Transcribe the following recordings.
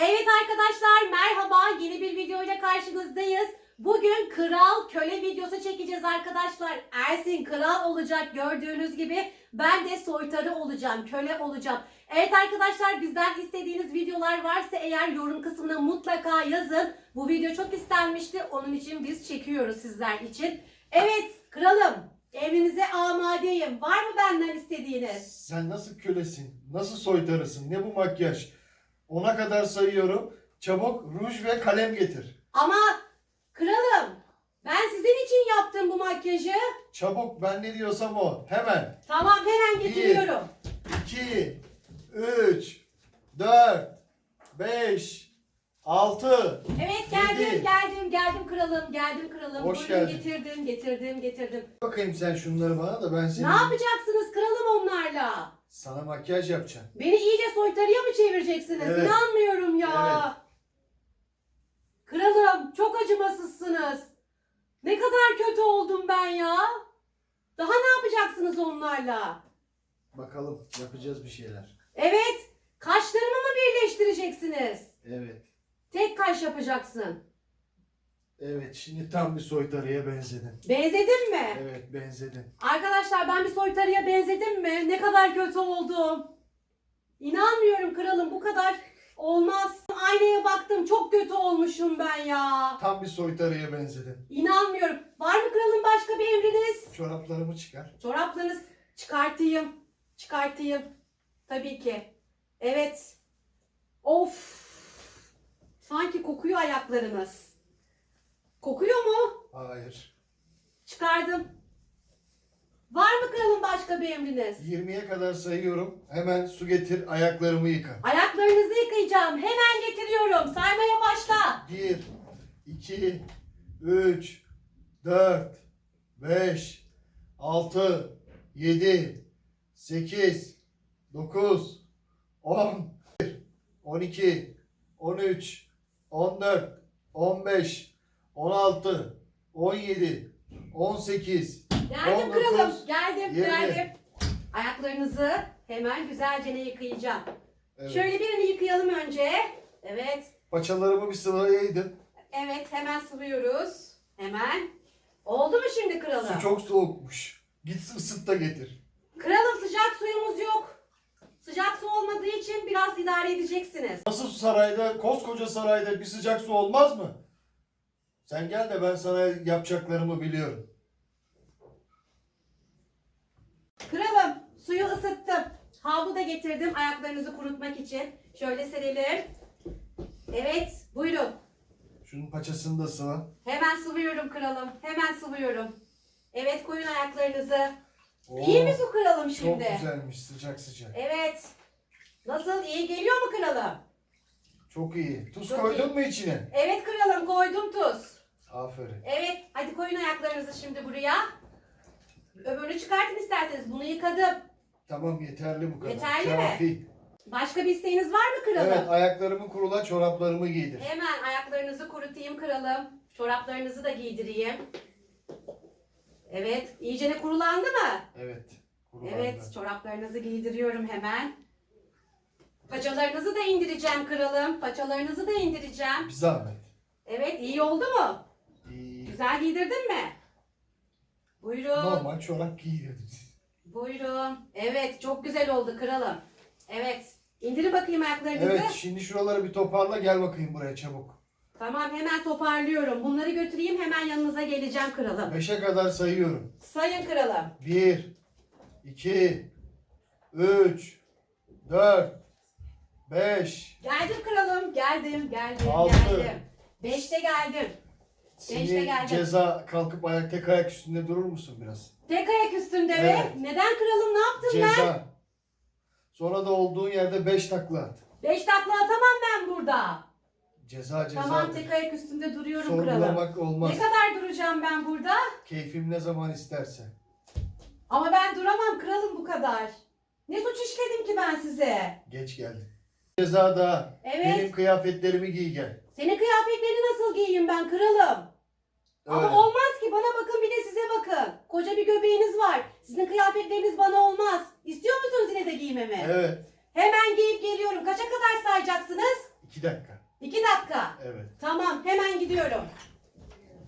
Evet arkadaşlar merhaba yeni bir videoyla karşınızdayız. Bugün kral köle videosu çekeceğiz arkadaşlar. Ersin kral olacak gördüğünüz gibi. Ben de soytarı olacağım, köle olacağım. Evet arkadaşlar bizden istediğiniz videolar varsa eğer yorum kısmına mutlaka yazın. Bu video çok istenmişti. Onun için biz çekiyoruz sizler için. Evet kralım emrinize amadeyim. Var mı benden istediğiniz? Sen nasıl kölesin? Nasıl soytarısın? Ne bu makyaj? Ona kadar sayıyorum. Çabuk ruj ve kalem getir. Ama kralım ben sizin için yaptım bu makyajı. Çabuk ben ne diyorsam o. Hemen. Tamam hemen getiriyorum. 2, 3, 4, 5, 6. Evet geldim Yedi. geldim geldim kralım geldim kralım. Hoş Buyurun, geldin. getirdim getirdim getirdim. Bakayım sen şunları bana da ben seni... Ne yapacaksınız kralım onlarla? Sana makyaj yapacağım. Beni iyice soytarıya mı çevireceksiniz? Evet. İnanmıyorum ya. Kralım çok acımasızsınız. Ne kadar kötü oldum ben ya. Daha ne yapacaksınız onlarla? Bakalım yapacağız bir şeyler. Evet kaşlarımı mı birleştireceksiniz? Evet. Tek kaş yapacaksın. Evet şimdi tam bir soytarıya benzedin. Benzedin mi? Evet benzedin. Arkadaşlar ben bir soytarıya benzedim mi? Ne kadar kötü oldum. İnanmıyorum kralım bu kadar olmaz. Aynaya baktım çok kötü olmuşum ben ya. Tam bir soytarıya benzedin. İnanmıyorum. Var mı kralım başka bir emriniz? Çoraplarımı çıkar. Çoraplarınız çıkartayım. Çıkartayım. Tabii ki. Evet. Of. Sanki kokuyor ayaklarınız. Kokuyor mu? Hayır. Çıkardım. Var mı kralım başka bir emriniz? 20'ye kadar sayıyorum. Hemen su getir, ayaklarımı yıka. Ayaklarınızı yıkayacağım. Hemen getiriyorum. Saymaya başla. 1, 2, 3, 4, 5, 6, 7, 8, 9, 10, 12, 13, 14, 15, 16, 17, 18, Geldim 19, kralım. Geldim, 20. geldim. Ayaklarınızı hemen güzelce ne yıkayacağım. Evet. Şöyle birini yıkayalım önce. Evet. Paçalarımı bir sıvayaydın. Evet, hemen sıvıyoruz. Hemen. Oldu mu şimdi kralım? Su çok soğukmuş. Git ısıt da getir. Kralım sıcak suyumuz yok. Sıcak su olmadığı için biraz idare edeceksiniz. Nasıl sarayda, koskoca sarayda bir sıcak su olmaz mı? Sen gel de ben sana yapacaklarımı biliyorum. Kralım suyu ısıttım. Havlu da getirdim ayaklarınızı kurutmak için. Şöyle serelim. Evet buyurun. Şunun paçasını da sıva. Hemen sıvıyorum kralım. Hemen sıvıyorum. Evet koyun ayaklarınızı. Oo, İyi mi su kralım Çok şimdi? güzelmiş sıcak sıcak. Evet. Nasıl iyi geliyor mu kralım? Çok iyi. Tuz Çok koydun iyi. mu içine? Evet kralım koydum tuz. Aferin. Evet hadi koyun ayaklarınızı şimdi buraya. Öbürünü çıkartın isterseniz. Bunu yıkadım. Tamam yeterli bu kadar. Yeterli mi? Kafi. Başka bir isteğiniz var mı kralım? Evet ayaklarımı kurula çoraplarımı giydir. Hemen ayaklarınızı kurutayım kralım. Çoraplarınızı da giydireyim. Evet, iyice ne kurulandı mı? Evet. kurulandı. Evet, çoraplarınızı giydiriyorum hemen. Paçalarınızı da indireceğim kralım. Paçalarınızı da indireceğim. Bir zahmet. Evet, iyi oldu mu? Güzel giydirdin mi? Buyurun. Normal çorap giydirdim. Buyurun. Evet, çok güzel oldu kralım. Evet. İndirin bakayım ayaklarınızı. Evet şimdi şuraları bir toparla gel bakayım buraya çabuk. Tamam, hemen toparlıyorum. Bunları götüreyim, hemen yanınıza geleceğim kralım. Beşe kadar sayıyorum. Sayın kralım. 1 2 3 4 5 Geldim kralım. Geldim, geldim, Altı. geldim. Beşte geldim. Beşte Seni geldim. ceza kalkıp ayak tek ayak üstünde durur musun biraz? Tek ayak üstünde mi? Evet. Neden kralım? Ne yaptım ben? Ceza. Sonra da olduğun yerde 5 takla at. Beş takla atamam ben burada. Ceza ceza. Tamam tek ayak üstünde duruyorum kralım. Sorgulamak olmaz. Ne kadar duracağım ben burada? Keyfim ne zaman isterse. Ama ben duramam kralım bu kadar. Ne suç işledim ki ben size? Geç geldin. Cezada Evet. benim kıyafetlerimi giy gel. Senin kıyafetlerini nasıl giyeyim ben kralım? Öyle. Ama olmaz ki bana bakın bir de size bakın. Koca bir göbeğiniz var. Sizin kıyafetleriniz bana olmaz. İstiyor musunuz yine de giymemi? Evet. Hemen giyip geliyorum. Kaça kadar sayacaksınız? İki dakika. İki dakika. Evet. Tamam hemen gidiyorum.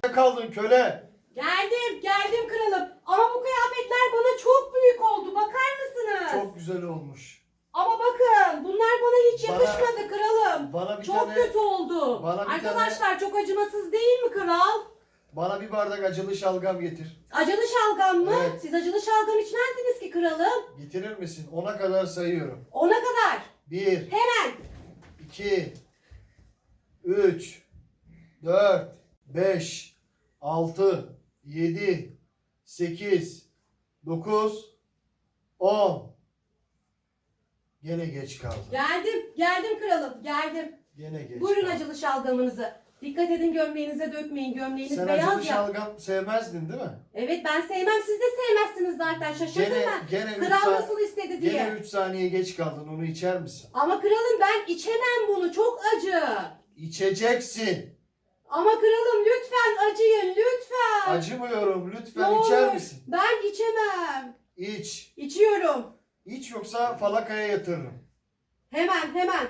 Ne kaldın köle? Geldim geldim kralım. Ama bu kıyafetler bana çok büyük oldu. Bakar mısınız? Çok güzel olmuş. Ama bakın bunlar bana hiç Bana- yakışmadı kralım. Bana bir Çok tane kötü oldu. bana bir Arkadaşlar çok acımasız değil mi kral? bana bir bardak acılı şalgam getir. Acılı şalgam mı? Evet. Siz acılı şalgam içmezdiniz ki kralım. Getirir misin? Ona kadar sayıyorum. Ona kadar. Bir, Hemen. 2 3 4 5 6 7 8 9 10 Gene geç kaldı. Geldim. Geldim kralım. Geldim. Gene geç. Buyurun kaldı. acılı şalgamınızı. Dikkat edin gömleğinize dökmeyin. Gömleğiniz Sen beyaz acılı ya. şalgam sevmezdin değil mi? Evet ben sevmem. Siz de sevmezsiniz zaten. Şaşırdım Gene ben. gene 3 Kral sa- nasıl istedi diye. gene 3 saniye geç kaldın. Onu içer misin? Ama kralım ben içemem bunu. Çok acı. İçeceksin. Ama kralım lütfen acıyın. Lütfen. Acımıyorum. Ne Lütfen olur. içer misin? Ben içemem. İç. İçiyorum. İç yoksa falakaya yatırırım. Hemen hemen.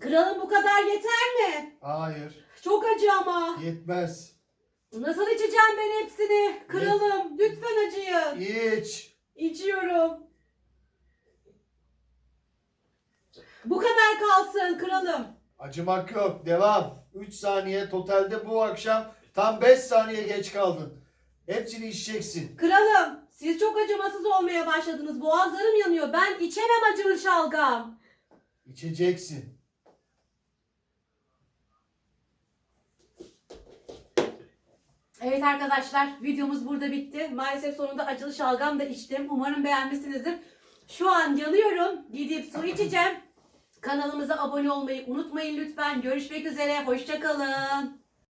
Kralım bu kadar yeter mi? Hayır. Çok acı ama. Yetmez. Nasıl içeceğim ben hepsini? Kralım lütfen acıyın. İç. İçiyorum. Bu kadar kalsın kralım. Acımak yok. Devam. 3 saniye totalde bu akşam tam 5 saniye geç kaldın. Hepsini içeceksin. Kralım siz çok acımasız olmaya başladınız. Boğazlarım yanıyor. Ben içemem acılı şalgam. İçeceksin. Evet arkadaşlar videomuz burada bitti. Maalesef sonunda acılı şalgam da içtim. Umarım beğenmişsinizdir. Şu an yanıyorum. Gidip su içeceğim. Kanalımıza abone olmayı unutmayın lütfen. Görüşmek üzere. Hoşçakalın.